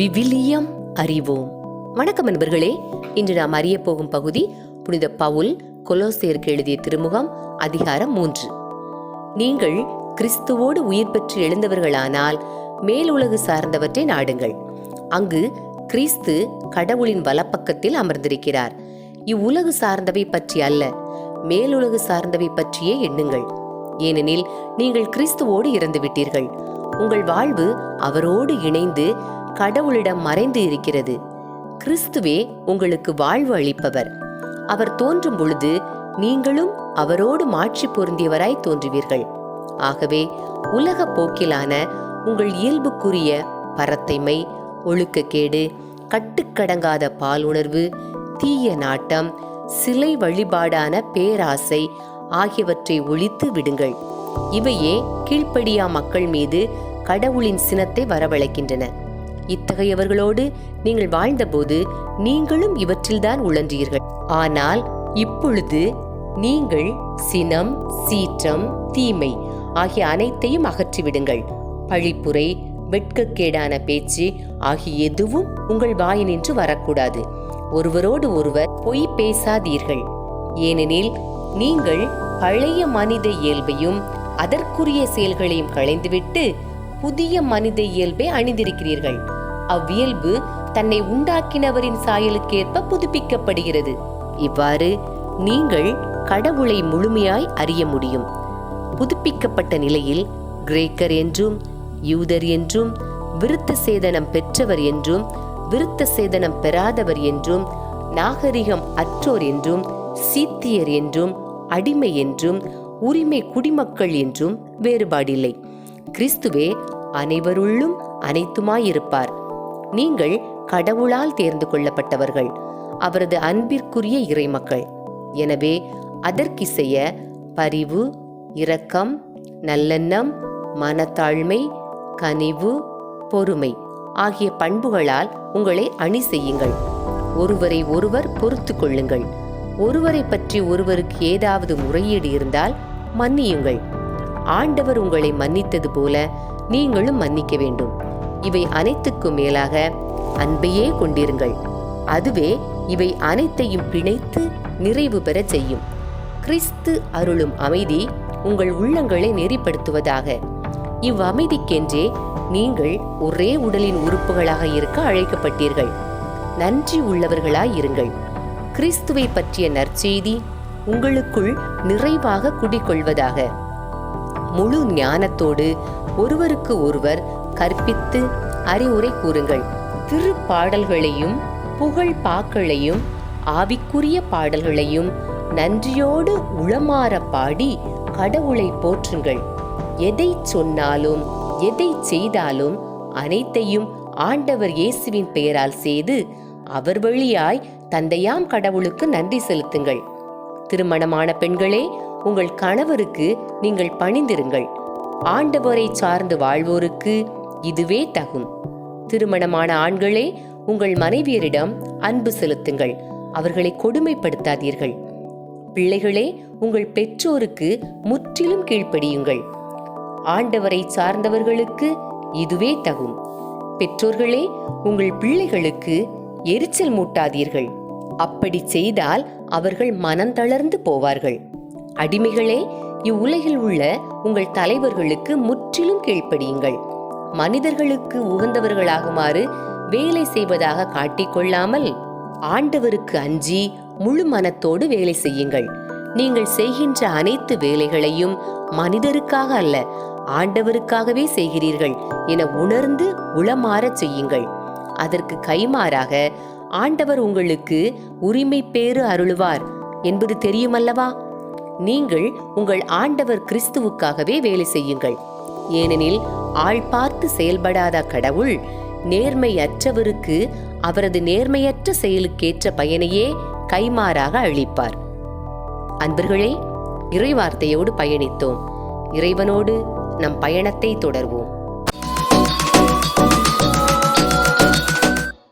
விவிலியம் அறிவோம். வணக்கம் நண்பர்களே இன்று நாம் அறிய போகும் பகுதி புனித பவுல் கொலோசேருக்கு எழுதிய திருமுகம் அதிகாரம் மூன்று. நீங்கள் கிறிஸ்துவோடு உயிர் பெற்று எழுந்தவர்களானால் மேலுலகு சார்ந்தவற்றை நாடுங்கள். அங்கு கிறிஸ்து கடவுளின் வலப்பக்கத்தில் அமர்ந்திருக்கிறார். இவ்வுலகு சார்ந்தவை பற்றி அல்ல மேலுலகு சார்ந்தவை பற்றியே எண்ணுங்கள். ஏனெனில் நீங்கள் கிறிஸ்துவோடு இறந்து விட்டீர்கள் உங்கள் வாழ்வு அவரோடு இணைந்து கடவுளிடம் மறைந்து இருக்கிறது. கிறிஸ்துவே உங்களுக்கு வாழ்வு அளிப்பவர். அவர் தோன்றும் பொழுது நீங்களும் அவரோடு மாட்சி பொருந்தியவராய் தோன்றுவீர்கள். ஆகவே உலக போக்கிலான உங்கள் இயல்புக்குரிய பரத்தைமை ஒழுக்கக்கேடு கட்டுக்கடங்காத பாலுணர்வு தீய நாட்டம் சிலை வழிபாடான பேராசை ஆகியவற்றை ஒழித்து விடுங்கள். இவையே கீழ்ப்படியா மக்கள் மீது கடவுளின் சினத்தை வரவழைக்கின்றன. இத்தகையவர்களோடு நீங்கள் வாழ்ந்தபோது நீங்களும் இவற்றில்தான் உழன்றீர்கள். ஆனால் இப்பொழுது நீங்கள் சினம் சீற்றம் தீமை ஆகிய அனைத்தையும் அகற்றிவிடுங்கள். பழிப்புரை வெட்கக்கேடான பேச்சு ஆகிய எதுவும் உங்கள் வாயினின்று வரக்கூடாது. ஒருவரோடு ஒருவர் பொய் பேசாதீர்கள். ஏனெனில் நீங்கள் பழைய மனித இயல்பையும் அதற்குரிய செயல்களையும் களைந்துவிட்டு புதிய மனித இயல்பை அணிந்திருக்கிறீர்கள். அவ்வியல்பு தன்னை உண்டாக்கினவரின் சாயலுக்கேற்ப புதுப்பிக்கப்படுகிறது. இவ்வாறு நீங்கள் கடவுளை முழுமையாய் அறிய முடியும். புதுப்பிக்கப்பட்ட நிலையில் கிரேக்கர் என்றும் யூதர் என்றும் விருத்த சேதனம் பெற்றவர் என்றும் விருத்த சேதனம் பெறாதவர் என்றும் நாகரிகம் அற்றோர் என்றும் சீத்தியர் என்றும் அடிமை என்றும் உரிமை குடிமக்கள் என்றும் வேறுபாடில்லை. கிறிஸ்துவே அனைவருள்ளும் அனைத்துமாயிருப்பார். நீங்கள் கடவுளால் தேர்ந்து கொள்ளப்பட்டவர்கள் அவரது அன்பிற்குரிய இறைமக்கள். எனவே அதற்கிசைய பரிவு இரக்கம் நல்லெண்ணம் மனத்தாழ்மை கனிவு பொறுமை ஆகிய பண்புகளால் உங்களை அணி செய்யுங்கள் ஒருவரை ஒருவர் பொறுத்து கொள்ளுங்கள். ஒருவரை பற்றி ஒருவருக்கு ஏதாவது முறையீடு இருந்தால் மன்னியுங்கள். ஆண்டவர் உங்களை மன்னித்தது போல நீங்களும் மன்னிக்க வேண்டும். இவை அனைத்துக்கும் மேலாக அன்பையே கொண்டிருங்கள். அதுவே இவை அனைத்தையும் பிணைத்து நிறைவு பெறச் செய்யும். கிறிஸ்து அருளும் அமைதி உங்கள் உள்ளங்களை நெறிப்படுத்துவதாக. இவ்வமைதிக்கென்றே நீங்கள் ஒரே உடலின் உறுப்புகளாக இருக்க அழைக்கப்பட்டீர்கள். நன்றி உள்ளவர்களாய் இருங்கள். கிறிஸ்துவை பற்றிய நற்செய்தி உங்களுக்குள் நிறைவாக குடிகொள்வதாக. முழு ஞானத்தோடு ஒருவருக்கு ஒருவர் கற்பித்து அறிவுரை கூறுங்கள். திருப்பாடல்களையும் புகழ் பாக்களையும் ஆவிக்குரிய பாடல்களையும் நன்றியோடு உளமாற பாடி கடவுளை போற்றுங்கள். எதை சொன்னாலும் எதை செய்தாலும் அனைத்தையும் ஆண்டவர் இயேசுவின் பெயரால் செய்து அவர் வழியாய் தந்தையாம் கடவுளுக்கு நன்றி செலுத்துங்கள். திருமணமான பெண்களே உங்கள் கணவருக்கு நீங்கள் பணிந்திருங்கள். ஆண்டவரை சார்ந்து வாழ்வோருக்கு இதுவே தகும். திருமணமான ஆண்களே உங்கள் மனைவியரிடம் அன்பு செலுத்துங்கள். அவர்களை கொடுமைப்படுத்தாதீர்கள். பிள்ளைகளே உங்கள் பெற்றோருக்கு முற்றிலும் கீழ்ப்படியுங்கள். ஆண்டவரை சார்ந்தவர்களுக்கு இதுவே தகும். பெற்றோர்களே உங்கள் பிள்ளைகளுக்கு எரிச்சல் மூட்டாதீர்கள். அப்படி செய்தால் அவர்கள் மனந்தளர்ந்து போவார்கள். அடிமைகளே இவ்வுலகில் உள்ள உங்கள் தலைவர்களுக்கு முற்றிலும் கீழ்ப்படியுங்கள். மனிதர்களுக்கு உகந்தவர்களாகுமாறு வேலை செய்வதாக காட்டிக்கொள்ளாமல் ஆண்டவருக்கு அஞ்சி முழு மனத்தோடு வேலை செய்யுங்கள். நீங்கள் செய்கின்ற அனைத்து வேலைகளையும் மனிதருக்காக அல்ல ஆண்டவருக்காகவே செய்கிறீர்கள் என உணர்ந்து உளமாறச் செய்யுங்கள். அதற்கு கைமாறாக ஆண்டவர் உங்களுக்கு உரிமை பேறு அருளுவார் என்பது தெரியுமல்லவா? நீங்கள் உங்கள் ஆண்டவர் கிறிஸ்துவுக்காகவே வேலை செய்யுங்கள். ஏனெனில் ஆள் பார்த்து செயல்படாத கடவுள் நேர்மையற்றவருக்கு அவரது நேர்மையற்ற செயலுக்கேற்ற பயனையே கைமாறாக அளிப்பார் அன்பர்களே இறைவார்த்தையோடு பயணித்தோம். இறைவனோடு நம் பயணத்தை தொடர்வோம்.